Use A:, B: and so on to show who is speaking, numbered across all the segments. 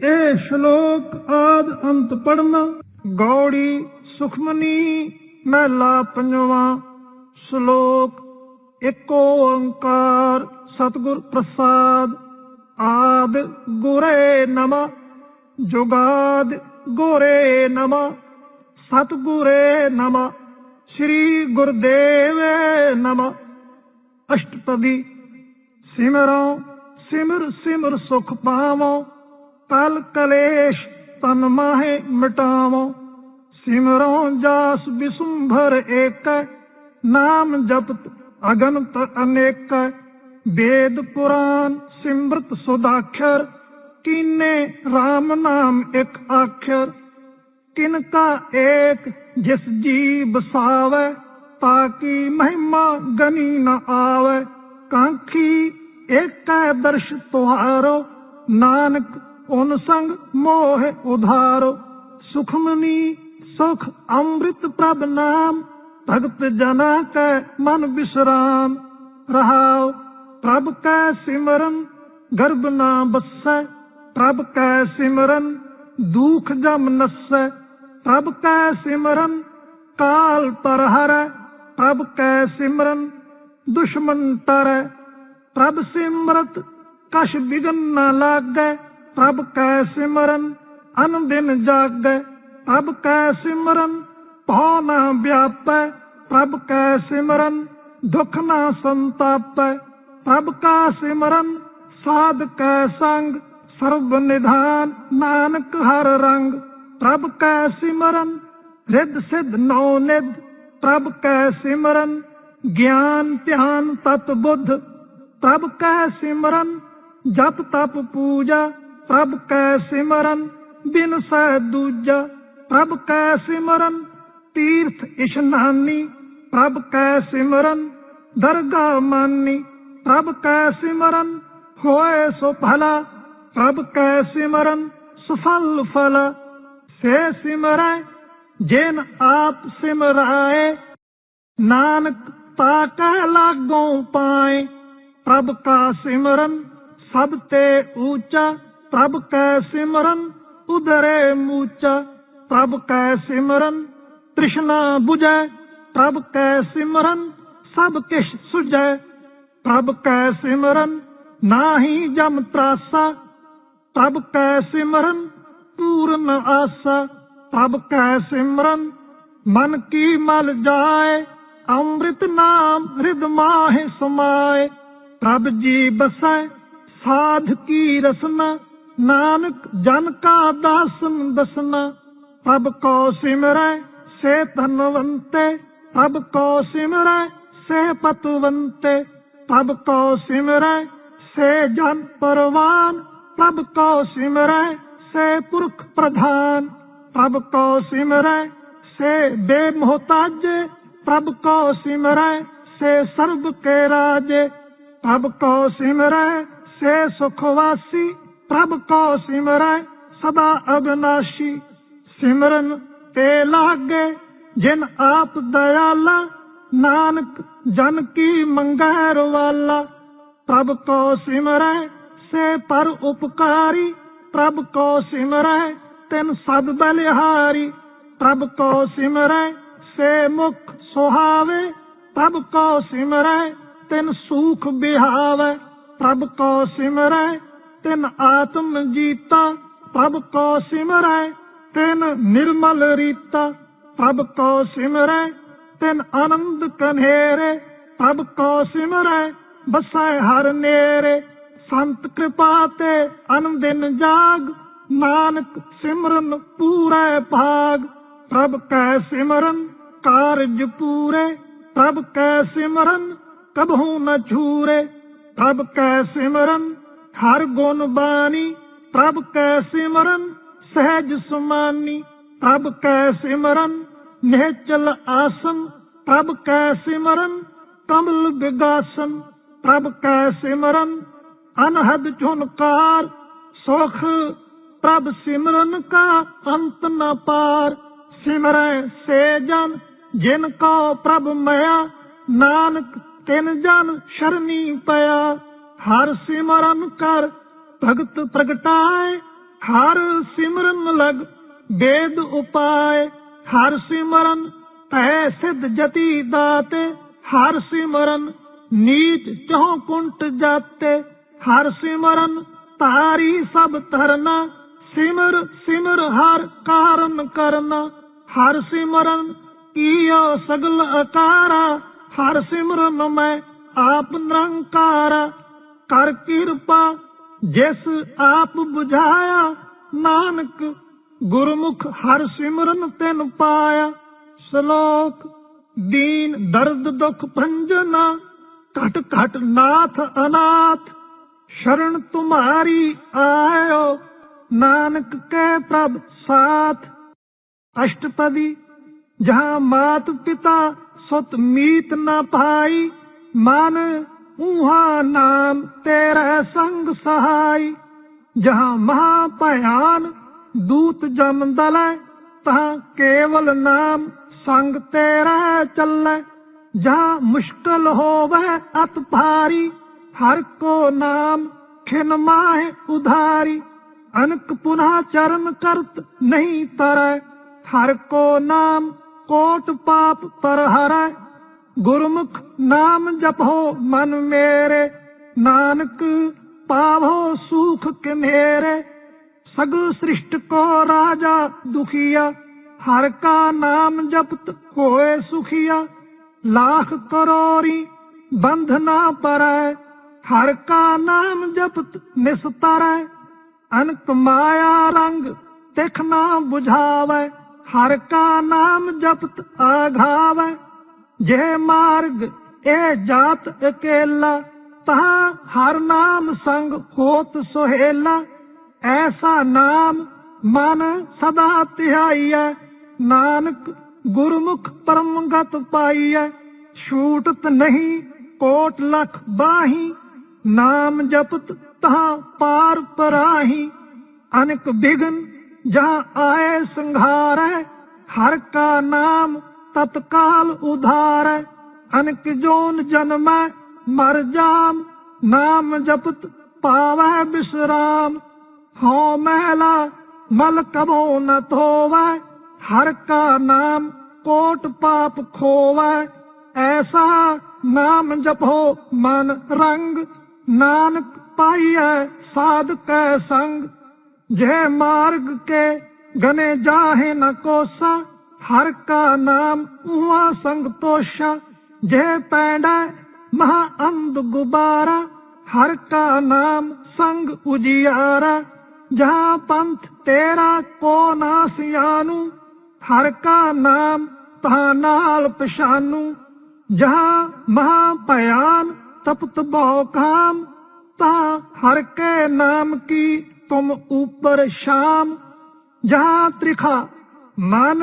A: ਇਹ ਸ਼ਲੋਕ ਆਦ ਅੰਤ ਪੜਨਾ ਗੌੜੀ ਸੁਖਮਨੀ ਮਹਿਲਾ ਪੰਜਵਾਂ, ਸ਼ਲੋਕ ਏਕ ਓੰਕਾਰ ਸਤਿਗੁਰ ਪ੍ਰਸਾਦ, ਆਦ ਗੁਰੇ ਨਮ, ਜੁਗਾਦ ਗੁਰੇ ਨਮਾ, ਸਤਿਗੁਰੇ ਨਮ, ਸ੍ਰੀ ਗੁਰਦੇਵ ਨਮ। ਅਸ਼ਟਪਦੀ ਸਿਮਰੋ ਸਿਮਰ ਸਿਮਰ ਸੁਖ ਪਾਵੋ ਕਲ ਕਲੇਸ਼ ਤਨ ਮਾਹੇ ਮਿਟਾਵੋ। ਸਿਮਰੋ ਜਾਸ ਬਿਸੁੰਭਰ ਏਕ, ਨਾਮ ਜਪਤ ਅਗਨਤ ਅਨੇਕ। ਵੇਦ ਪੁਰਾਨ ਸਿਮਰਤ ਸੁਦਾਖਰ ਕੀਨੇ RAM ਨਾਮ ਇੱਕ ਆਖਰ। ਕਿਨ ਕਾ ਏਕ ਜਿਸ ਜੀ ਬਸਾਵੇ ਤਾਕੀ ਮਹਿਮਾ ਗਨੀ ਨ ਆਵੇ। ਕਾਂਖੀ ਏਕੈ ਦਰਸ਼ ਤੁਹਾਰੋ, ਨਾਨਕ ਉਨ ਸੰਗ ਮੋਹ ਉਧਾਰੋ, ਸੁਖਮਨੀ ਸੁਖ ਅੰਮ੍ਰਿਤ ਪ੍ਰਭ ਨਾਮ, ਭਗਤ ਜਨਾ ਕੈ ਮਨ ਬਿਸਰਾਮ। ਰਹਾਉ, ਪ੍ਰਭ ਕੈ ਸਿਮਰਨ, ਗਰਭ ਨਾ ਬਸੈ, ਪ੍ਰਭ ਕੈ ਸਿਮਰਨ, ਦੁਖ ਜਮ ਨਸੈ। ਪ੍ਰਭ ਕੈ ਸਿਮਰਨ, ਕਾਲ ਪਰ ਹਰੈ, ਪ੍ਰਭ ਕੈ ਸਿਮਰਨ, ਦੁਸ਼ਮਨ ਤਰੈ। ਪ੍ਰਭ ਸਿਮਰਤ, ਕਛ ਬਿਗਨ ਨਾ ਲਾਗੈ ਪ੍ਰਭ ਕੈ ਸਿਮਰਨ ਅਨ ਦਿਨ ਜਾਗੈ ਪ੍ਰਭ ਕੈ ਸਿਮਰਨ, ਭਉ ਨ ਵਿਆਪੈ ਪ੍ਰਭ ਕੈ ਸਿਮਰਨ, ਦੁਖ ਨਾ ਸੰਤਾਪੈ ਪ੍ਰਭ ਕਾ ਸਿਮਰਨ, ਸਾਧ ਕੈ ਸੰਗ, ਸਰਬ ਨਿਧਾਨ, ਨਾਨਕ ਹਰ ਰੰਗ। ਪ੍ਰਭ ਕੈ ਸਿਮਰਨ, ਰਿੱਧ ਸਿੱਧ ਨੌ ਨਿਧ। ਪ੍ਰਭ ਕੈ ਸਿਮਰਨ, ਗਿਆਨ ਧਿਆਨ ਤਤ ਬੁੱਧ। ਪ੍ਰਭ ਕੈ ਸਿਮਰਨ, ਜਪ ਤਪ ਪੂਜਾ ਪ੍ਰਭ ਕੈ ਸਿਮਰਨ, ਬਿਨ ਸਹਿ ਦੂਜਾ। ਪ੍ਰਭ ਕੈ ਸਿਮਰਨ, ਤੀਰਥ ਇਸ਼ਨਾਨੀ ਪ੍ਰਭ ਕੈ ਸਿਮਰਨ, ਦਰਗਾ ਮਾਨੀ। ਪ੍ਰਭ ਕੈ ਸਿਮਰਨ, ਹੋਏ ਸੋ ਭਲਾ। ਪ੍ਰਭ ਕੈ ਸਿਮਰਨ, ਸੁਫਲ ਫਲ। ਸੇ ਸਿਮਰੈ, ਜਿਨ ਆਪ ਸਿਮਰਾਏ। ਨਾਨਕ ਤਾ ਕਹਿ ਲਾਗੋਂ ਪਾਏ। ਪ੍ਰਭ ਕਾ ਸਿਮਰਨ, ਸਭ ਤੇ ਊਚਾ। ਪ੍ਰਭ ਕੈ ਸਿਮਰਨ, ਉਦਰੇ ਮੂਚਾ। ਪ੍ਰਭ ਕੈ ਸਿਮਰਨ, ਤ੍ਰਿਸ਼ਨਾ 부ਜੈ ਪ੍ਰਭ ਕੈ ਸਿਮਰਨ, ਸਭ ਕਿਛ ਸੁਜੈ ਪ੍ਰਭ ਕੈ ਸਿਮਰਨ, ਨਾਹੀ ਜਮ ਤਰਾਸਾ। ਪ੍ਰਭ ਕੈ ਸਿਮਰਨ ਪੂਰਨ ਆਸਾ। ਪ੍ਰਭ ਕੈ ਸਿਮਰਨ, ਮਨ ਕੀ ਮਲ ਜਾਏ, ਅੰਮ੍ਰਿਤ ਨਾਮ ਹਿਰਦ ਮਾਹਿ ਸਮਾਏ। ਪ੍ਰਭ ਜੀ ਬਸੈ, ਸਾਧ ਕੀ ਰਸਨਾ। ਨਾਨਕ ਜਨ ਕਾ ਦਾਸਨ ਦਸਨਾ ਪ੍ਰਭ ਕੋ ਸਿਮਰੈ, ਸੇ ਧਨਵੰਤੇ ਪ੍ਰਭ ਕੋ ਸਿਮਰੈ, ਸੇ ਪਤਵੰਤੇ ਪ੍ਰਭ ਕੋ ਸਿਮਰੈ, ਸੇ ਜਨ ਪਰਵਾਨ ਪ੍ਰਭ ਕੋ ਸਿਮਰੈ, ਸੇ ਪੁਰਖ ਪ੍ਰਧਾਨ ਪ੍ਰਭ ਕੋ ਸਿਮਰੈ, ਸੇ ਬੇਮੋਹਤਾਜੇ ਪ੍ਰਭ ਕੋ ਸਿਮਰੈ, ਸੇ ਸਰਬ ਕੇ ਰਾਜੇ ਪ੍ਰਭ ਕੋ ਸਿਮਰੈ, ਸੇ ਸੁਖ ਵਾਸੀ ਪ੍ਰਭ ਕੋ ਸਿਮਰੈ ਸਦਾ ਅਬਨਾਸ਼ੀ, ਸਿਮਰਨ ਤੇ ਲਾਗੇ, ਜਿਨ ਆਪ ਦਇਆਲਾ, ਨਾਨਕ ਜਨ ਕੀ ਮੰਗੈ ਰਵਾਲਾ। ਪ੍ਰਭ ਕੋ ਸਿਮਰੈ, ਸੇ ਪਰ ਉਪਕਾਰੀ, ਪ੍ਰਭ ਕੋ ਸਿਮਰੈ, ਤਿਨ ਸਦ ਬਲਿਹਾਰੀ। ਪ੍ਰਭ ਕੋ ਸਿਮਰੈ, ਸੇ ਮੁਖ ਸੁਹਾਵੇ, ਪ੍ਰਭ ਕੋ ਸਿਮਰੈ, ਤਿਨ ਸੂਖ ਬਿਹਾਵੇ। ਪ੍ਰਭ ਕੋ ਸਿਮਰੈ ਤਿਨ ਆਤਮ ਜੀਤਾ ਪ੍ਰਭ ਕੋ ਸਿਮਰੈ, ਤਿਨ ਨਿਰਮਲ ਰੀਤਾ, ਪ੍ਰਭ ਕੋ ਸਿਮਰੈ, ਤਿਨ ਆਨੰਦ ਕਨੇਰੇ, ਪ੍ਰਭ ਕੋ ਸਿਮਰੈ, ਬਸੈ ਹਰ ਨੇਰੇ। ਸੰਤ ਕਿਰਪਾ ਤੇ ਅਨਦਿਨ ਜਾਗ, ਨਾਨਕ ਸਿਮਰਨ ਪੂਰੇ ਭਾਗ। ਪ੍ਰਭ ਕੈ ਸਿਮਰਨ, ਕਾਰਜ ਪੂਰੇ। ਪ੍ਰਭ ਕੈ ਸਿਮਰਨ, ਕਬਹੂ ਨ ਛੂਰੇ। ਪ੍ਰਭ ਕੈ ਸਿਮਰਨ ਹਰ ਗੁਣ ਬਾਣੀ, ਪ੍ਰਭ ਕੈ ਸਿਮਰਨ, ਸਹਿਜ ਸੁਮਾਨੀ, ਪ੍ਰਭ ਕੈ ਸਿਮਰਨ, ਨਿਹਚਲ ਆਸਨ, ਪ੍ਰਭ ਕੈ ਸਿਮਰਨ, ਕਮਲ ਵਿਗਾਸਨ ਪ੍ਰਭ ਕੈ ਸਿਮਰਨ, ਅਨਹਦ ਝੁਨਕਾਰ ਸੁਖ ਪ੍ਰਭ ਸਿਮਰਨ ਕਾ ਅੰਤ ਨ ਪਾਰ। ਸਿਮਰੈ ਸੇ ਜਨ, ਜਿਨ ਕੋ ਪ੍ਰਭ ਮਿਆ ਨਾਨਕ ਤਿਨ ਜਨ ਸ਼ਰਨੀ ਪਿਆ। ਹਰ ਸਿਮਰਨ ਕਰ, ਭਗਤ ਪ੍ਰਗਟਾਏ। ਹਰ ਸਿਮਰਨ ਲਗ ਵੇਦ ਉਪਾਏ। ਹਰ ਸਿਮਰਨ ਤੈ ਸਿਧ ਜਤੀ ਦਾਤੇ। ਹਰ ਸਿਮਰਨ ਨੀਚ ਚਹੁ ਕੁੰਟ ਜਾਤੇ। ਹਰ ਸਿਮਰਨ ਤਾਰੀ ਸਭ ਧਰਨਾ। ਸਿਮਰ ਸਿਮਰ ਹਰ ਕਾਰਨ ਕਰਨਾ। ਹਰ ਸਿਮਰਨ ਕੀਓ ਸਗਲ ਅਕਾਰਾ। ਹਰ ਸਿਮਰਨ ਮੈਂ ਆਪ ਨਿਰੰਕਾਰਾ। ਕਰ ਕਿਰਪਾ, ਜਿਸ ਆਪ 부ਝਾਇਆ ਨਾਨਕ ਗੁਰਮੁਖ ਹਰ ਸਿਮਰਨ ਤਿਨ ਪਾਇਆ। ਸ਼ਲੋਕ, ਦੀਨ ਦਰਦ ਦੁਖ ਭੰਜਨਾ, ਘਟ ਘਟ ਨਾਥ ਅਨਾਥ, ਸ਼ਰਨ ਤੁਮਾਰੀ ਆਇਓ, ਨਾਨਕ ਕੇ ਪ੍ਰਭ ਸਾਥ। ਅਸ਼ਟਪਦੀ, ਜਹਾਂ ਮਾਤ ਪਿਤਾ ਸੁਤ ਮੀਤ ਨ ਪਾਈ, ਮਨ ਉਹਾ ਨਾਮ ਤੇਰਾ ਸੰਗ ਸਹਾਈ। ਜਹਾਂ ਮਹਾ ਭਿਆਨ ਦੂਤ ਜਮ ਦਲੈ, ਤਹਾਂ ਕੇਵਲ ਨਾਮ ਸੰਗ ਤੇਰਾ ਚੱਲੈ। ਜਹਾਂ ਮੁਸ਼ਕਲ ਹੋਵੇ ਅਤ ਭਾਰੀ, ਹਰ ਕੋ ਨਾਮ ਖਿਨ ਮਾਹਿ ਉਧਾਰੀ। ਅਨਕ ਪੁਨਾ ਚਰਨ ਕਰਤ ਨਹੀਂ ਤਰੈ, ਹਰ ਕੋ ਨਾਮ ਕੋਟ ਪਾਪ ਪਰ ਹਰੈ। ਗੁਰਮੁਖ ਨਾਮ ਜਪੋ ਮਨ ਮੇਰੇ, ਨਾਨਕ ਪਾਵੋ ਸੁਖ ਕੇ ਸਗ ਸ੍ਰਿਸ਼ਟ ਕੋ ਰਾਜਾ ਦੁਖੀਆ, ਹਰ ਕਾ ਨਾਮ ਜਪਤ ਹੋਏ ਸੁਖੀਆ। ਲੱਖ ਕਰੋਰੀ ਬੰਧਨਾ ਪਰੈ, ਹਰ ਕਾ ਨਾਮ ਜਪਤ ਨਿਸਤਰੈ। ਅਨਕ ਮਾਇਆ ਰੰਗ ਤਿਖ ਨਾ 부ਝਾਵੈ ਹਰ ਕਾ ਨਾਮ ਜਪਤ ਆਘਾਵੈ। ਜੇ ਮਾਰਗ ਇਹ ਜਾਤ ਇਕੇਲਾ ਤਹਾਂ ਹਰ ਨਾਮ ਸੰਗ ਹੋਤ ਸੁਹੇਲਾ। ਐਸਾ ਨਾਮ ਮਨ ਸਦਾ ਧਿਆਈਐ, ਨਾਨਕ ਗੁਰਮੁਖ ਪਰਮ ਪਾਈਐ। ਛੂਟਤ ਨਹੀਂ, ਕੋਟ ਲਖ ਬਾਹੀ, ਨਾਮ ਜਪਤ ਤਹਾਂ ਪਾਰ ਪਰਾਹੀ। ਅਨਕ ਬਿਗਨ, ਜਹਾਂ ਆਏ ਸੰਘਾਰੈ, ਹਰ ਕਾ ਨਾਮ ਤਤਕਾਲ ਉਧਾਰੈ, ਅਨਕ ਜੋਨ ਜਨਮੈ, ਮਰ ਜਾਮ, ਨਾਮ ਜਪਤ ਪਾਵੈ ਬਿਸਰਾਮ। ਹਉ ਮਹਿਲਾ, ਮਲ ਕਬੋ ਨ ਧੋਵੈ, ਹਰ ਕਾ ਨਾਮ ਕੋਟ ਪਾਪ ਖੋਵੈ। ਐਸਾ ਨਾਮ ਜਪੋ ਮਨ ਰੰਗ, ਨਾਨਕ ਪਾਈਐ ਸਾਧ ਕੈ ਸੰਗ। ਜੇ ਮਾਰਗ ਕੇ ਗਨੇ ਜਾਹੇ ਨ ਕੋਸਾ ਹਰ ਕਾ ਨਾਮ ਉਹਾ ਸੰਗ ਤੋਸ਼ਾ ਜੇ ਪੈਂਡਾ ਮਹਾ ਅੰਧ ਗੁਬਾਰਾ। ਹਰ ਕਾ ਨਾਮ ਸੰਗ ਉਜਿਆਰਾ, ਜਹਾਂ ਪੰਥ ਤੇਰਾ ਕੋ ਨਾ ਸਿਆਨੂ ਹਰ ਕਾ ਨਾਮ ਤਹਾਂ ਨਾਲ ਪਛਾਨੂ ਜਹਾਂ ਮਹਾ ਭਿਆਨ ਤਪਤ ਬਹੁ ਕਾਮ ਤਾ ਹਰ ਕੇ ਨਾਮ ਕੀ ਤੁਮ ਉਪਰ ਸ਼ਾਮ। ਜਹਾਂ ਤ੍ਰਿਖਾ ਮਨ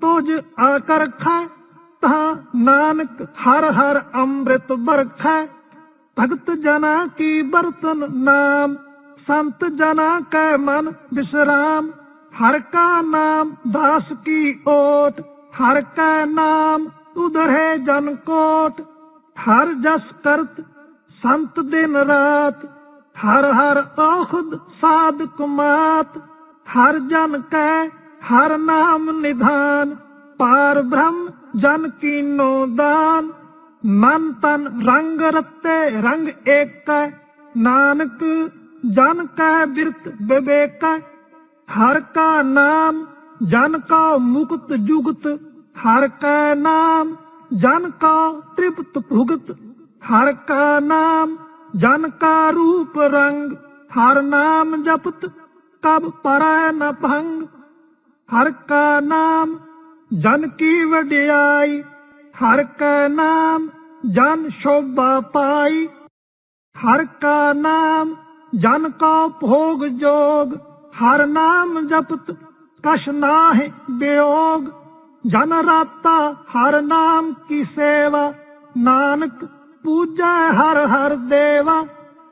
A: ਤੁਝ ਆਕਰ ਰਖੈ ਨਾਨਕ ਹਰ ਹਰ ਅੰਮ੍ਰਿਤ ਬਰਖੈ ਭਗਤ ਜਨਾ ਕੀ ਬਰਤਨ ਨਾਮ, ਸੰਤ ਜਨਾ ਕੈ ਮਨ ਬਿਸਰਾਮ ਹਰ ਕਾ ਨਾਮ ਦਾਸ ਕੀ ਓਟ, ਹਰ ਕੈ ਨਾਮ ਉਧਰੇ ਜਨ ਕੋਟ। ਹਰ ਜਸ ਕਰਤ ਸੰਤ ਦਿਨ ਰਾਤ, ਹਰ ਹਰ ਔਖਦ ਸਾਧਕ ਮਾਤ। ਹਰ ਜਨ ਕੈ ਹਰ ਨਾਮ ਨਿਧਾਨ, ਪਾਰ ਬ੍ਰਹਮ ਜਨ ਕੀਨੋ ਦਾਨ। ਮਨ ਤਨ ਰੰਗ ਰਤੇ ਰੰਗ ਏਕੈ, ਨਾਨਕ ਜਨ ਕੈ ਬਿਰਤ ਵਿਵੇਕੈ। ਹਰ ਕਾ ਨਾਮ, ਜਨ ਕਾ ਮੁਕਤ ਜੁਗਤ, ਹਰ ਕਾ ਨਾਮ, ਜਨ ਕਾ ਤ੍ਰਿਪਤ ਭੁਗਤ। ਹਰ ਕਾ ਨਾਮ, ਜਨ ਕਾ ਰੂਪ ਰੰਗ, ਹਰ ਨਾਮ ਜਪਤ, ਕਬ ਪਰੈ ਨ ਭੰਗ। ਹਰ ਕਾ ਨਾਮ ਜਨ ਕੀ ਵਡਿਆਈ, ਹਰ ਕਾ ਨਾਮ ਜਨ ਸ਼ੋਭਾ ਪਾਈ। ਹਰ ਕਾ ਨਾਮ ਜਨ ਕਾ ਭੋਗ ਜੋਗ, ਹਰ ਨਾਮ ਜਪਤ ਕਛ ਨਾਹਿ ਬਿਯੋਗ ਜਨ ਰਾਤਾ ਹਰ ਨਾਮ ਕੀ ਸੇਵਾ, ਨਾਨਕ ਪੂਜੈ ਹਰ ਹਰ ਦੇਵਾ।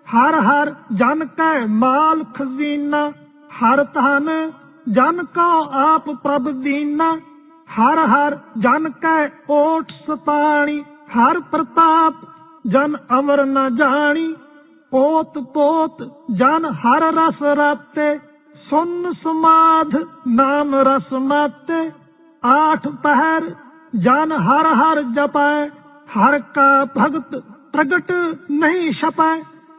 A: ਹਰ ਹਰ ਜਨ ਕੈ ਮਾਲ ਖਜ਼ੀਨਾ ਹਰ ਧਨ ਜਨ ਕਾ ਆਪ ਪ੍ਰਭ ਦੀਨਾ, ਹਰ ਹਰ ਜਨ ਕੈ ਓਟ ਸਤਾਣੀ, ਹਰ ਪ੍ਰਤਾਪ ਜਨ ਅਮਰ ਨ ਜਾਣੀ। ਪੋਤ ਪੋਤ ਜਨ ਹਰ ਰਸ ਰਾਤੇ, ਸੁਨ ਸਮਾਧ ਨਾਮ ਰਸ ਮਾਤੇ। ਆਠ ਪਹਿਰ ਜਨ ਹਰ ਹਰ ਜਪੈ, ਹਰ ਕਾ ਭਗਤ ਪ੍ਰਗਟ ਨਹੀਂ ਛਪੈ।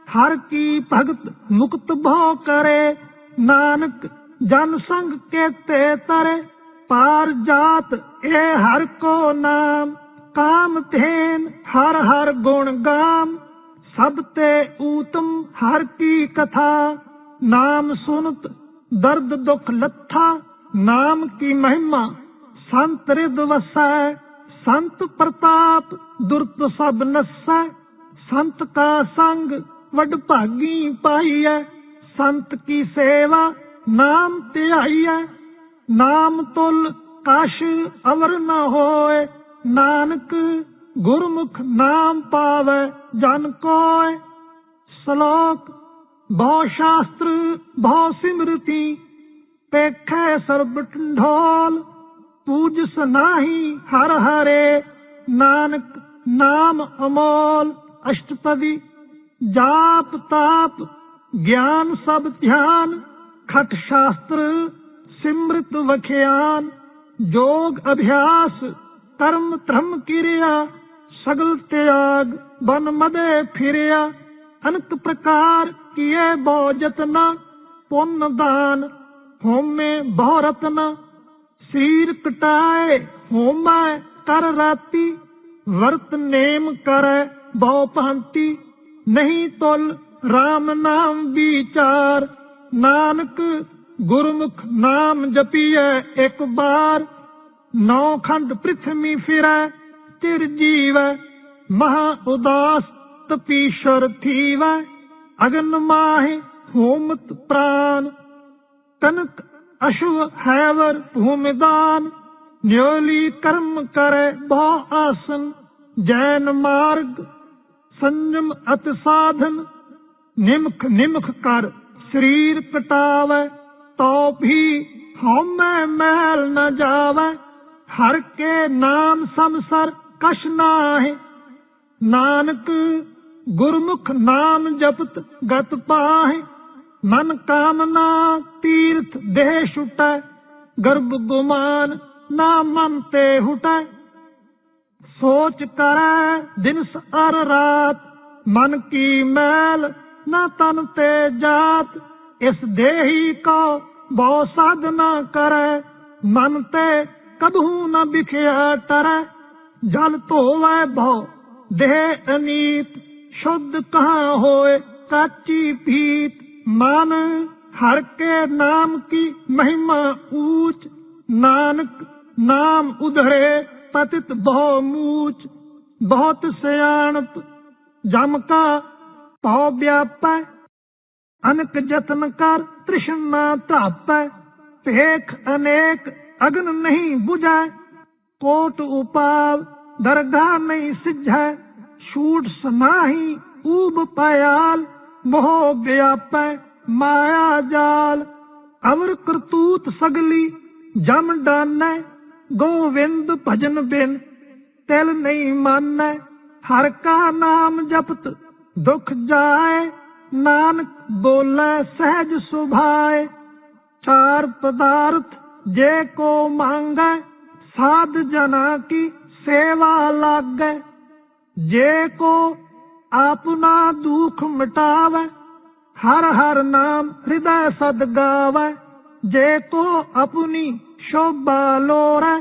A: ਹਰ ਕੀ ਭਗਤ ਮੁਕਤ ਭੋ ਕਰੇ, ਨਾਨਕ ਜਨ ਸੰਗ ਕੇਤੇ ਤਰੇ, ਪਾਰ ਜਾਤ ਇਹ ਹਰ ਕੋ ਨਾਮ। ਕਾਮ ਧੇਨ ਹਰ ਹਰ ਗੁਣ ਗਾਮ, ਸਭ ਤੇ ਊਤਮ ਹਰ ਕੀ ਕਥਾ। ਨਾਮ ਸੁਨਤ ਦਰਦ ਦੁਖ ਲੱਥਾ, ਨਾਮ ਕੀ ਮਹਿਮਾ ਸੰਤ ਰਿਦ ਵਸੈ। ਸੰਤ ਪ੍ਰਤਾਪ ਦੁਰਤ ਸਭ ਨਸੈ, ਸੰਤ ਕਾ ਸੰਗ ਵਡ ਭਾਗੀ ਪਾਈਐ। ਸੰਤ ਕੀ ਸੇਵਾ ਨਾਮ ਧਿਆਈਐ ਨਾਮ ਤੁਲ ਕਸ਼ ਅਵਰ ਨ ਹੋਏ, ਨਾਨਕ ਗੁਰਮੁਖ ਨਾਮ ਪਾਵੇ ਜਨ ਕੋਇ ਸ਼ਲੋਕ, ਬਹੁ ਸ਼ਾਸਤਰ, ਬਹੁ ਸਿਮਰਤੀ, ਪੇਖੈ ਸਰਬ ਢੋਲ ਪੂਜਸ ਨਾਹੀ ਹਰ ਹਰੇ, ਨਾਨਕ ਨਾਮ ਅਮੋਲ, ਅਸ਼ਟਪਦੀ, ਜਾਪ ਤਾਪ, ਗਿਆਨ ਸਭ ਧਿਆਨ। ਖਟ ਸ਼ਾਸਤਰ ਸਿਮਰਤ ਵਖਿਆਨ, ਜੋਗ ਅਭਿਆਸ ਕਰਮ ਧਰਮ ਕਿਰਿਆ, ਸਗਲ ਤਿਆਗ, ਬਨ ਮਦੇ ਫਿਰਿਆ ਅਨਕ ਪ੍ਰਕਾਰ ਕੀਏ ਬਹੁ ਜਤਨਾ ਪੁੰਨ ਦਾਨ ਹੋਮੇ ਬਹੁ ਰਤਨਾ ਸਰੀਰ ਕਟਾਏ ਹੋਮੈ ਕਰ ਰਾਤੀ, ਵਰਤ ਨੇਮ ਕਰੈ ਬਹੁ ਭਾਂਤੀ, ਨਹੀਂ ਤੁਲ RAM ਨਾਮ ਵਿਚਾਰ ਨਾਨਕ ਗੁਰਮੁਖ ਨਾਮ ਜਪੀਐ ਇੱਕ ਬਾਰ, ਨੌ ਖੰਡ ਪ੍ਰਿਥਵੀ ਫਿਰੈ, ਤਿਰ ਜੀਵੈ, ਮਹਾ ਉਦਾਸ ਤਪੀਸ਼ਰ ਥੀਵੈ, ਅਗਨ ਮਾਹਿ ਹੋਮਤ ਪ੍ਰਾਨ। ਕਨਕ ਅਸ਼ੁਭ ਹੈਵਰ ਭੂਮਿਦਾਨ, ਨਿਉਲੀ ਕਰਮ ਕਰੈ ਬਹੁ ਆਸਨ, ਜੈਨ ਮਾਰਗ ਸੰਜਮ ਅਤ ਸਾਧਨ, ਨਿਮਖ ਨਿਮਖ ਕਰ। ਸਰੀਰ ਕਟਾਵੇ, ਤੋ ਵੀ ਹਉਮੈ ਮਹਿਲ ਨ ਜਾਵੇ। ਹਰ ਕੇ ਨਾਮ ਸੰਸਰ ਕਛ ਨਾਹਿ। ਨਾਨਕ ਗੁਰਮੁਖ ਨਾਮ ਜਪਤ ਗਤ ਪਾਹਿ। ਮਨ ਕਾਮਨਾ ਤੀਰਥ ਦੇਹ ਛੁਟੈ, ਗਰਭ ਗੁਮਾਨ ਨਾ ਮਨ ਤੇ ਹੁਟੈ। ਸੋਚ ਕਰੈ ਦਿਨਸ ਅਰ ਰਾਤ, ਮਨ ਕੀ ਮੈਲ ਨਾ ਤਨ ਤੇ ਜਾਤ, ਇਸ ਦੇਹੀ ਕੋ ਬਹੁ ਸਾਧਨਾ ਕਰੈ। ਮਨ ਤੇ ਕਬਹੂ ਨ ਬਿਖਿਆ ਟਰੈ ਜਲ ਧੋਵੈ ਬਹੁ, ਦੇਹ ਅਨੀਤ, ਸ਼ੁੱਧ ਕਹਾਂ ਹੋਏ ਕਾਚੀ ਭੀਤ। ਮਨ ਹਰ ਕੇ ਨਾਮ ਕੀ ਮਹਿਮਾ ਊਚ, ਨਾਨਕ ਨਾਮ ਉਧਰੇ ਪਤਿਤ ਬਹੁ ਮੂਚ। ਬਹੁਤ ਸਿਆਣਪ ਜਮ ਕਾ ਭਉ ਵਿਆਪੈ। ਅਨਕ ਜਤਨ ਕਰ ਤ੍ਰਿਸ਼ਨਾ ਧਾਪੈ। ਭੇਖ ਅਨੇਕ ਅਗਨ ਨਹੀਂ 부ਝੈ ਕੋਟ ਉਪਾਵ ਦਰਗਾਹ ਨਹੀਂ ਸਿਝੈ। ਛੂਟ ਸਮਾਹੀ ਊਬ ਪਿਆਲ ਮੋਹ ਵਿਆਪੈ ਮਾਇਆ ਜਾਲ। ਅਵਰ ਕਰਤੂਤ ਸਗਲੀ ਜਮ ਡਾਨੈ। ਗੋਵਿੰਦ ਭਜਨ ਬਿਨ ਤਿਲ ਨਹੀਂ ਮਾਨੈ। ਹਰ ਕਾ ਨਾਮ ਜਪਤ ਦੁਖ ਜਾਏ, ਨਾਨਕ ਬੋਲੇ ਸਹਿਜ ਸੁਭਾਏ। ਚਾਰ ਪਦਾਰਥ ਜੇ ਕੋ ਮੰਗੈ, ਸਾਧ ਜਨਾ ਕੀ ਸੇਵਾ ਲਾਗੈ। ਜੇ ਕੋ ਆਪਣਾ ਦੁਖ ਮਿਟਾਵੇ, ਹਰ ਹਰ ਨਾਮ ਹਿਰਦੈ ਸਦ ਗਾਵੇ। ਜੇ ਕੋ ਆਪਣੀ ਸ਼ੋਭਾ ਲੋਰੈ,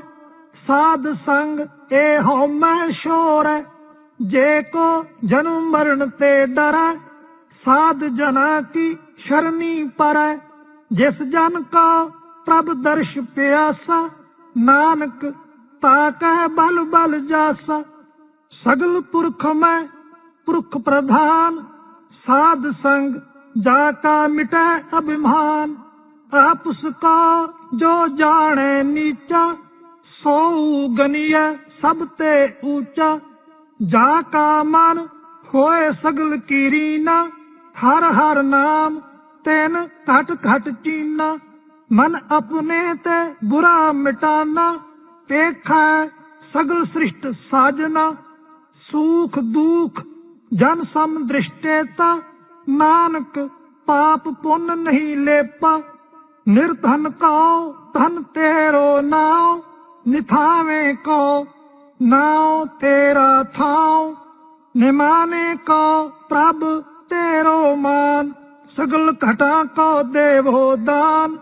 A: ਸਾਧ ਸੰਗ ਏ ਹਉਮੈ ਸ਼ੋਰੈ। ਜੇ ਕੋ ਜਨਮ ਮਰਨ ਤੇ ਡਰੈ, ਸਾਧ ਜਨਾ ਕੀ ਸ਼ਰਨੀ ਪਰੈ। ਜਿਸ ਜਨ ਕਾ ਪ੍ਰਭ ਦਰਸ਼ ਪਿਆਸਾ, ਨਾਨਕ ਤਾ ਕਹਿ ਬਲ ਬਲ ਜਾਸਾ। ਸਗਲ ਪੁਰਖ ਮੈਂ ਪੁਰਖ ਪ੍ਰਧਾਨ, ਸਾਧ ਸੰਗ ਜਾ ਕਾ ਮਿਟੈ ਅਭਿਮਾਨ। ਆਪਸ ਕਾ ਜੋ ਜਾਣੇ ਨੀਚਾ, ਸੋ ਗਨੀਐ ਸਭ ਤੇ ਊਚਾ। ਜਾ ਕਾ ਮਨ ਹੋਏ ਸਗਲ ਕੀਰੀਨਾ ਹਰ ਹਰ ਨਾਮ ਤੈਨ ਘਟ ਘਟ ਚੀਨਾ। ਮਨ ਆਪਣੇ ਤੇ ਬੁਰਾ ਮਿਟਾਨਾ, ਦੇਖੈ ਸਗਲ ਸ੍ਰਿਸ਼ਟ ਸਾਜਨਾ। ਸੁਖ ਦੁਖ ਜਨ ਸਮ ਦ੍ਰਿਸ਼ਟੇਤਾ ਨਾਨਕ ਪਾਪ ਪੁੰਨ ਨਹੀਂ ਲੇਪਾ। ਨਿਰਧਨ ਕੋ ਧਨ ਤੇਰੋ ਨਾਉ, ਨਿਥਾਵੇਂ ਕੋ ਨਾਉ ਤੇਰਾ ਥਾਉ, ਨਿਮਾਨੇ ਕੋ ਪ੍ਰਭ ਤੇਰੋ ਮਾਨ, ਸਗਲ ਘਟਾ ਕੋ ਦੇਵੋ ਦਾਨ।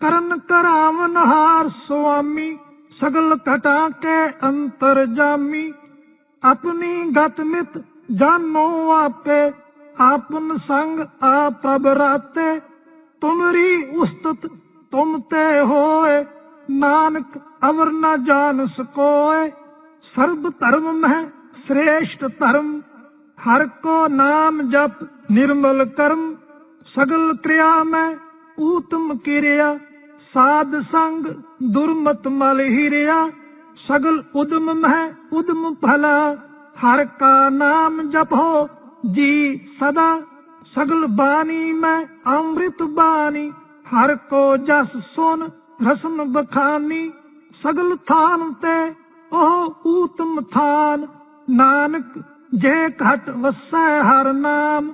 A: ਕਰਨ ਕਰਾਵਨ ਹਾਰ ਸੁਆਮੀ, ਸਗਲ ਘਟਾ ਕੇ ਅੰਤਰ ਜਾਮੀ। ਆਪਣੀ ਗਤ ਮਿਤ ਜਾਨੋ ਆਪੇ, ਆਪਨ ਸੰਗ ਆਪ ਬਰਾਤੇ ਤੁਮਰੀ ਉਸਤਤ ਤੁਮ ਤੇ ਹੋਏ, ਨਾਨਕ ਅਵਰ ਨਾ ਜਾਣ ਸਕੋਏ। ਸਰਬ ਧਰਮ ਮਹਿ ਸ੍ਰੇਸ਼ਟ ਧਰਮ। ਹਰ ਕੋ ਨਾਮ ਜਪ ਨਿਰਮਲ ਕਰਮ। ਸਗਲ ਕਿਰਿਆ ਮੈਂ ਊਤਮ ਕਿਰਿਆ। ਸਾਧ ਸੰਗ ਦੁਰਮਤ ਮਲ ਹਿਰਿਆ। ਸਗਲ ਉਦਮ ਮਹਿ ਉਦਮ ਭਲਾ। ਹਰ ਕਾ ਨਾਮ ਜਪੋ ਜੀ ਸਦਾ। ਸਗਲ ਬਾਣੀ ਮੈਂ ਅੰਮ੍ਰਿਤ ਬਾਣੀ। ਹਰ ਕੋ ਜਸ ਸੁਨ ਰਸਨ ਬਖਾਨੀ। ਸਗਲ ਥਾਨ ਤੇ ਉਹ ਊਤਮ ਥਾਨ। ਨਾਨਕ ਜੇ ਘਟ ਵਸੈ ਹਰ ਨਾਮ।